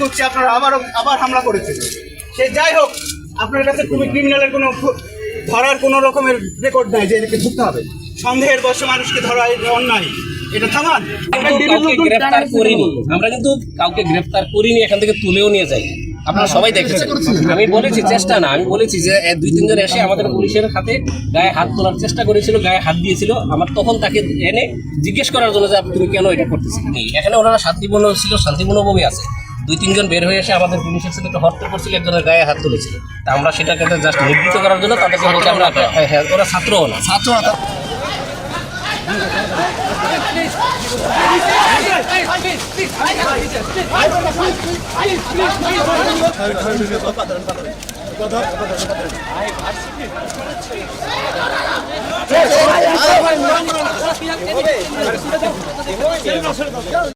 হচ্ছে আপনারা আবার আবার হামলা করেছে সে যাই হোক, আপনার কাছে খুবই ক্রিমিনালের কোনো ধরার কোনো রকমের রেকর্ড নাই যে এটাকে ধরতে হবে। সন্দেহের বসে মানুষকে ধরা এটা অন্যায়। এটা থামান। আমরা কিন্তু কাউকে গ্রেফতার করিনি এখান থেকে তুলেও নিয়ে যাই আপনারা সবাই দেখেছেন। আমি বলেছি চেষ্টা না আমি বলেছি যে দুই তিনজন এসে আমাদের পুলিশের হাতে গায়ে হাত তোলার চেষ্টা করেছিল গায়ে হাত দিয়েছিল। আমার তখন তাকে এনে জিজ্ঞেস করার জন্য যে তুমি কেন এটা করতেছি এখানে ওনারা শান্তিপূর্ণ ছিল শান্তিপূর্ণভাবে আছে। দুই তিনজন বের হয়ে এসে আমাদের পুলিশের সাথে একটা হত্যা করছিল একজনের গায়ে হাত তুলেছিল। তা আমরা সেটাকে জাস্ট নিবৃত্ত করার জন্য তাদেরকে বলছি আমরা হ্যাঁ, হ্যাঁ, ওরা ছাত্রও না। ছাত্র কথা